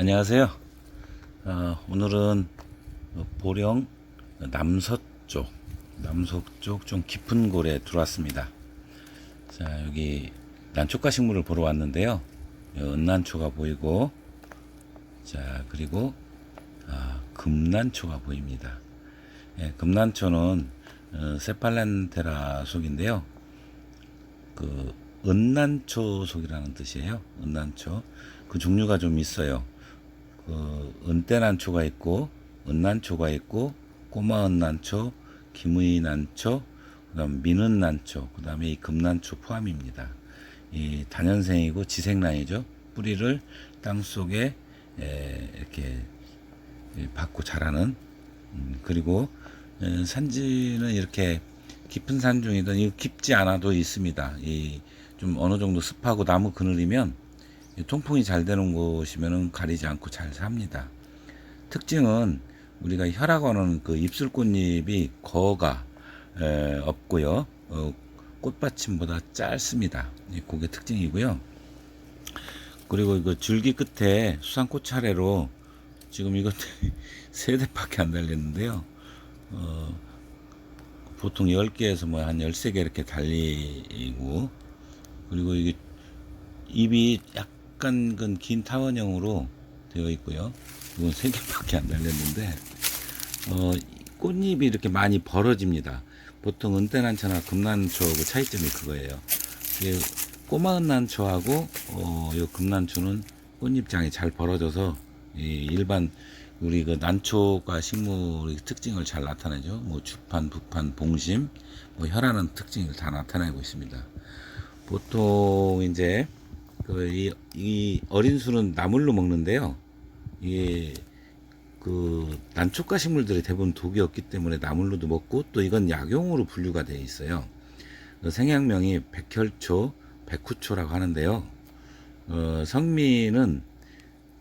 안녕하세요. 어, 오늘은 보령 남서쪽, 남서쪽 좀 깊은 골에 들어왔습니다. 자, 여기 난초가 식물을 보러 왔는데요. 어, 은난초가 보이고, 자, 그리고 아, 금난초가 보입니다. 예, 금난초는 어, 세팔란테라 속인데요. 그 은난초 속이라는 뜻이에요. 은난초. 그 종류가 좀 있어요. 그 은대난초가 있고 은난초가 있고 꼬마 은난초, 김의 난초, 그다음 민은 난초, 그다음에 이 금난초 포함입니다. 이 단연생이고 지생란이죠. 뿌리를 땅 속에 에, 이렇게 받고 자라는 음, 그리고 에, 산지는 이렇게 깊은 산중이든 이 깊지 않아도 있습니다. 이 좀 어느 정도 습하고 나무 그늘이면 이 통풍이 잘 되는 곳이면은 가리지 않고 잘 삽니다. 특징은 우리가 혈액원은 그 입술 꽃잎이 거가 에, 없고요. 어, 꽃받침보다 짧습니다. 이 그게 특징이고요. 그리고 이거 줄기 끝에 수상꽃 차례로 지금 이것 세 대밖에 안 달렸는데요. 어, 보통 10개에서 뭐 한 13개 이렇게 달리고 그리고 이게 입이 약 간그긴 타원형으로 되어 있고요. 이건 3개밖에 안 달렸는데 어, 꽃잎이 이렇게 많이 벌어집니다. 보통 은대난초나 금난초하고 차이점이 그거예요. 꼬마 은난초하고 어, 요 금난초는 꽃잎장이 잘 벌어져서 이 일반 우리 그 난초과 식물의 특징을 잘 나타내죠. 뭐 주판, 부판, 봉심, 뭐 혈하는 특징을 다 나타내고 있습니다. 보통 이제 그 이, 이 어린 수는 나물로 먹는데요. 이게 그 난초가 식물들이 대부분 독이 없기 때문에 나물로도 먹고 또 이건 약용으로 분류가 되어 있어요. 그 생약명이 백혈초, 백후초라고 하는데요. 어, 성미는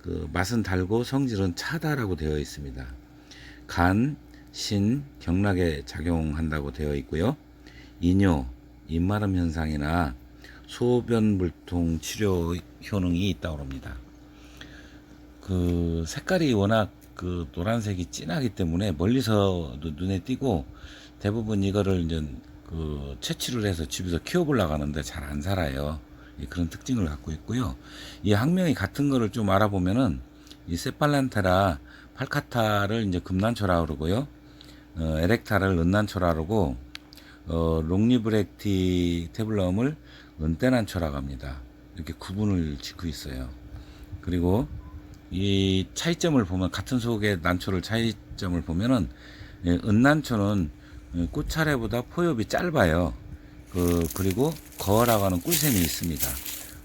그 맛은 달고 성질은 차다라고 되어 있습니다. 간, 신, 경락에 작용한다고 되어 있고요. 이뇨, 입마름 현상이나 소변 불통 치료 효능이 있다고 합니다. 그 색깔이 워낙 그 노란색이 진하기 때문에 멀리서도 눈에 띄고 대부분 이거를 이제 그 채취를 해서 집에서 키워보려고 하는데 잘 안 살아요. 이 그런 특징을 갖고 있고요. 이 학명이 같은 거를 좀 알아보면은 이 세팔란테라 팔카타를 이제 금난초라 그러고요. 어, 에렉타를 은난초라 그러고 어, 롱리브렉티 테블럼을 은떼난초라고 합니다. 이렇게 구분을 짓고 있어요. 그리고 이 차이점을 보면 같은 속의 난초를 차이점을 보면은 예, 은난초는 꽃차례보다 포엽이 짧아요. 그 그리고 거라고 하는 꿀샘이 있습니다.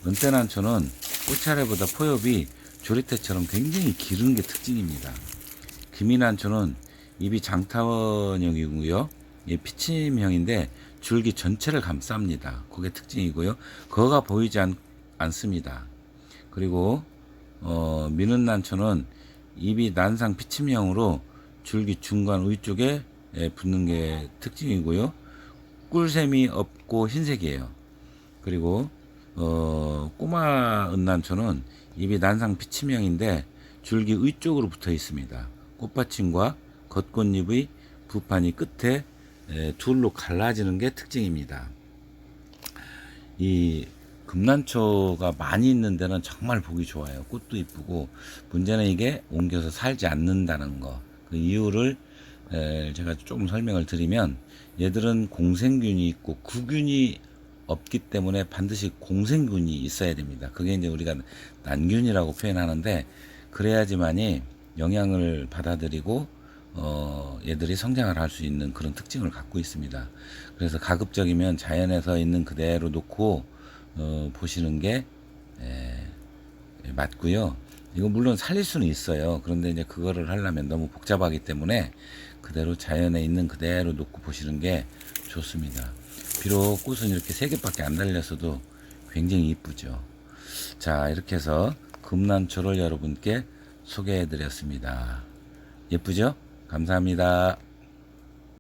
은떼난초는 꽃차례보다 포엽이 조리태처럼 굉장히 기른 게 특징입니다. 금이난초는 입이 장타원형이고요. 이 피침형인데 줄기 전체를 감쌉니다. 그게 특징이고요. 거가 보이지 않, 않습니다. 그리고 어, 미는 난초는 입이 난상 피침형으로 줄기 중간 위쪽에 예, 붙는 게 특징이고요. 꿀샘이 없고 흰색이에요. 그리고 어, 꼬마 은난초는 입이 난상 피침형인데 줄기 위쪽으로 붙어 있습니다. 꽃받침과 겉꽃잎의 부판이 끝에 에, 둘로 갈라지는 게 특징입니다. 이 금난초가 많이 있는 데는 정말 보기 좋아요. 꽃도 이쁘고 문제는 이게 옮겨서 살지 않는다는 거. 그 이유를 에, 제가 조금 설명을 드리면 얘들은 공생균이 있고 구균이 없기 때문에 반드시 공생균이 있어야 됩니다. 그게 이제 우리가 난균이라고 표현하는데 그래야지만이 영양을 받아들이고 어, 얘들이 성장을 할 수 있는 그런 특징을 갖고 있습니다. 그래서 가급적이면 자연에서 있는 그대로 놓고 어, 보시는 게 에, 맞고요. 이거 물론 살릴 수는 있어요. 그런데 이제 그거를 하려면 너무 복잡하기 때문에 그대로 자연에 있는 그대로 놓고 보시는 게 좋습니다. 비록 꽃은 이렇게 세 개밖에 안 달렸어도 굉장히 이쁘죠. 자, 이렇게 해서 금난초를 여러분께 소개해 드렸습니다. 예쁘죠? 감사합니다.